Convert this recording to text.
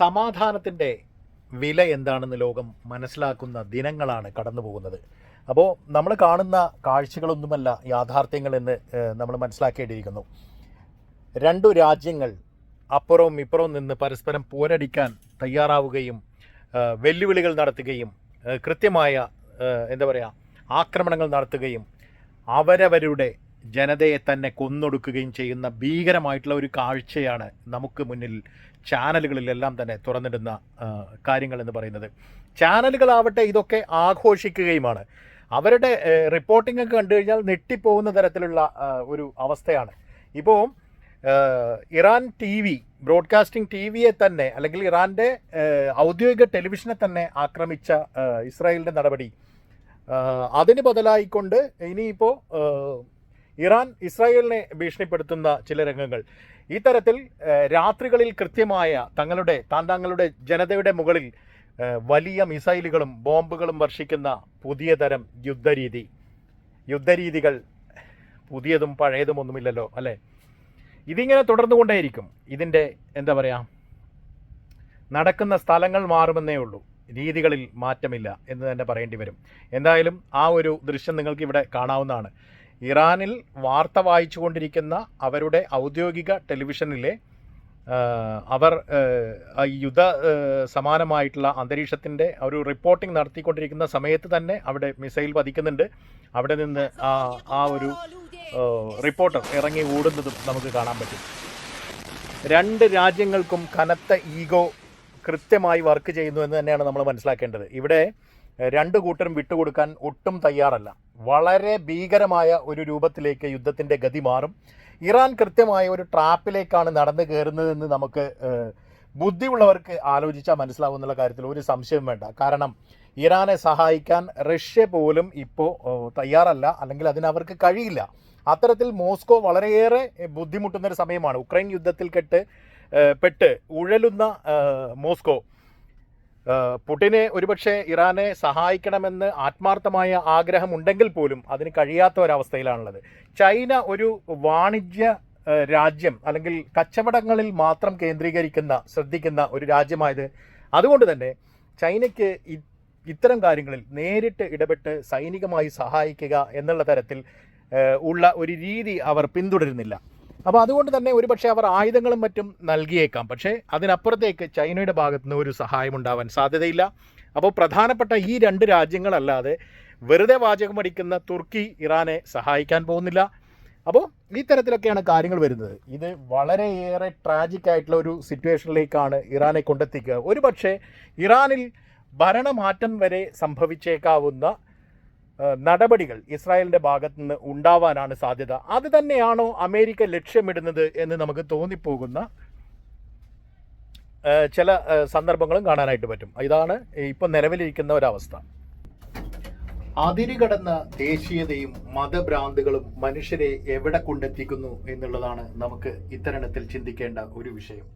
സമാധാനത്തിന്റെ വില എന്താണെന്ന് ലോകം മനസ്സിലാക്കുന്ന ദിനങ്ങളാണ് കടന്നു പോകുന്നത് അപ്പോൾ നമ്മൾ കാണുന്ന കാഴ്ചകളൊന്നുമല്ല യാഥാർത്ഥ്യങ്ങൾ എന്ന് നമ്മൾ മനസ്സിലാക്കേണ്ടിയിരിക്കുന്നു. രണ്ടു രാജ്യങ്ങൾ അപ്പുറവും ഇപ്പുറവും നിന്ന് പരസ്പരം പോരടിക്കാൻ തയ്യാറാവുകയും വെല്ലുവിളികൾ നടത്തുകയും കൃത്യമായ എന്താ പറയുക ആക്രമണങ്ങൾ നടത്തുകയും അവരവരുടെ ജനതയെ തന്നെ കൊന്നൊടുക്കുകയും ചെയ്യുന്ന ഭീകരമായിട്ടുള്ള ഒരു കാഴ്ചയാണ് നമുക്ക് മുന്നിൽ ചാനലുകളിലെല്ലാം തന്നെ തുറന്നിടുന്ന കാര്യങ്ങൾ എന്ന് പറയുന്നത്. ചാനലുകളാവട്ടെ ഇതൊക്കെ ആഘോഷിക്കുകയുമാണ്. അവരുടെ റിപ്പോർട്ടിംഗ് ഒക്കെ കണ്ടു കഴിഞ്ഞാൽ നെട്ടിപ്പോകുന്ന തരത്തിലുള്ള ഒരു അവസ്ഥയാണ്. ഇപ്പോൾ Iran T V broadcasting T വിയെ തന്നെ അല്ലെങ്കിൽ ഇറാന്റെ ഔദ്യോഗിക ടെലിവിഷനെ തന്നെ ആക്രമിച്ച ഇസ്രായേലിന്റെ നടപടി. അതിന് ബദലായിക്കൊണ്ട് ഇനിയിപ്പോൾ ഇറാൻ ഇസ്രായേലിനെ ഭീഷണിപ്പെടുത്തുന്ന ചില രംഗങ്ങൾ. ഈ തരത്തിൽ രാത്രികളിൽ കൃത്യമായ തങ്ങളുടെ താൻ തങ്ങളുടെ ജനതയുടെ മുകളിൽ വലിയ മിസൈലുകളും ബോംബുകളും വർഷിക്കുന്ന പുതിയ തരം യുദ്ധരീതി. യുദ്ധരീതികൾ പുതിയതും പഴയതും ഒന്നുമില്ലല്ലോ അല്ലേ? ഇതിങ്ങനെ തുടർന്നുകൊണ്ടേയിരിക്കും. ഇതിന്റെ എന്താ പറയുക നടക്കുന്ന സ്ഥലങ്ങൾ മാറുമെന്നേ ഉള്ളൂ. രീതികളിൽ മാറ്റമില്ല എന്ന് തന്നെ പറയേണ്ടി വരും. എന്തായാലും ആ ഒരു ദൃശ്യം നിങ്ങൾക്ക് ഇവിടെ കാണാവുന്നതാണ്. ഇറാനിൽ വാർത്ത വായിച്ചുകൊണ്ടിരിക്കുന്ന അവരുടെ ഔദ്യോഗിക ടെലിവിഷനിലെ അവർ യുദ്ധ സമാനമായിട്ടുള്ള അന്തരീക്ഷത്തിന്റെ ഒരു റിപ്പോർട്ടിംഗ് നടത്തിക്കൊണ്ടിരിക്കുന്ന സമയത്ത് തന്നെ അവിടെ മിസൈൽ പതിക്കുന്നുണ്ട്. അവിടെ നിന്ന് ആ ആ ഒരു റിപ്പോർട്ടർ ഇറങ്ങി ഓടുന്നതും നമുക്ക് കാണാൻ പറ്റും. രണ്ട് രാജ്യങ്ങൾക്കും കനത്ത ഈഗോ കൃത്യമായി വർക്ക് ചെയ്യുന്നു എന്ന് തന്നെയാണ് നമ്മൾ മനസ്സിലാക്കേണ്ടത്. ഇവിടെ രണ്ട് കൂട്ടരും വിട്ടുകൊടുക്കാൻ ഒട്ടും തയ്യാറല്ല. വളരെ ഭീകരമായ ഒരു രൂപത്തിലേക്ക് യുദ്ധത്തിന്റെ ഗതി മാറും. ഇറാൻ കൃത്യമായ ഒരു ട്രാപ്പിലേക്കാണ് നടന്നു കയറുന്നതെന്ന് നമുക്ക് ബുദ്ധിയുള്ളവർക്ക് ആലോചിച്ചാൽ മനസ്സിലാവും എന്നുള്ള കാര്യത്തിൽ ഒരു സംശയവും വേണ്ട. കാരണം ഇറാനെ സഹായിക്കാൻ റഷ്യ പോലും ഇപ്പോൾ തയ്യാറല്ല. അല്ലെങ്കിൽ അതിനവർക്ക് കഴിയില്ല. അത്തരത്തിൽ മോസ്കോ വളരെയേറെ ബുദ്ധിമുട്ടുന്നൊരു സമയമാണ്. ഉക്രൈൻ യുദ്ധത്തിൽ കെട്ട് പെട്ട് ഉഴലുന്ന മോസ്കോ പുടിനെ ഒരുപക്ഷെ ഇറാനെ സഹായിക്കണമെന്ന് ആത്മാർത്ഥമായ ആഗ്രഹം ഉണ്ടെങ്കിൽ പോലും അതിന് കഴിയാത്ത ഒരവസ്ഥയിലാണുള്ളത്. ചൈന ഒരു വാണിജ്യ രാജ്യം അല്ലെങ്കിൽ കച്ചവടങ്ങളിൽ മാത്രം കേന്ദ്രീകരിക്കുന്ന ശ്രദ്ധിക്കുന്ന ഒരു രാജ്യമായത് അതുകൊണ്ട് തന്നെ ചൈനയ്ക്ക് ഇത്തരം കാര്യങ്ങളിൽ നേരിട്ട് ഇടപെട്ട് സൈനികമായി സഹായിക്കുക എന്നുള്ള തരത്തിൽ ഉള്ള ഒരു രീതി അവർ പിന്തുടരുന്നില്ല. അപ്പോൾ അതുകൊണ്ട് തന്നെ ഒരുപക്ഷെ അവർ ആയുധങ്ങളും മറ്റും നൽകിയേക്കാം. പക്ഷേ അതിനപ്പുറത്തേക്ക് ചൈനയുടെ ഭാഗത്തു നിന്ന് ഒരു സഹായം ഉണ്ടാവാൻ സാധ്യതയില്ല. അപ്പോൾ പ്രധാനപ്പെട്ട ഈ രണ്ട് രാജ്യങ്ങളല്ലാതെ വെറുതെ വാചകമടിക്കുന്ന തുർക്കി ഇറാനെ സഹായിക്കാൻ പോകുന്നില്ല. അപ്പോൾ ഈ തരത്തിലൊക്കെയാണ് കാര്യങ്ങൾ വരുന്നത്. ഇത് വളരെയേറെ ട്രാജിക് ആയിട്ടുള്ള ഒരു സിറ്റുവേഷനിലേക്കാണ് ഇറാനെ കൊണ്ടെത്തിക്കുക. ഒരുപക്ഷെ ഇറാനിൽ ഭരണമാറ്റം വരെ സംഭവിച്ചേക്കാവുന്ന നടപടികൾ ഇസ്രായേലിന്റെ ഭാഗത്തു നിന്ന് ഉണ്ടാവാനാണ് സാധ്യത. അത് തന്നെയാണോ അമേരിക്ക ലക്ഷ്യമിടുന്നത് എന്ന് നമുക്ക് തോന്നിപ്പോകുന്ന ചില സന്ദർഭങ്ങളും കാണാനായിട്ട് പറ്റും. ഇതാണ് ഇപ്പം നിലവിലിരിക്കുന്ന ഒരവസ്ഥ. അതിരുകടന്ന ദേശീയതയും മതഭ്രാന്തുകളും മനുഷ്യരെ എവിടെ കൊണ്ടെത്തിക്കുന്നു എന്നുള്ളതാണ് നമുക്ക് ഇത്തരണത്തിൽ ചിന്തിക്കേണ്ട ഒരു വിഷയം.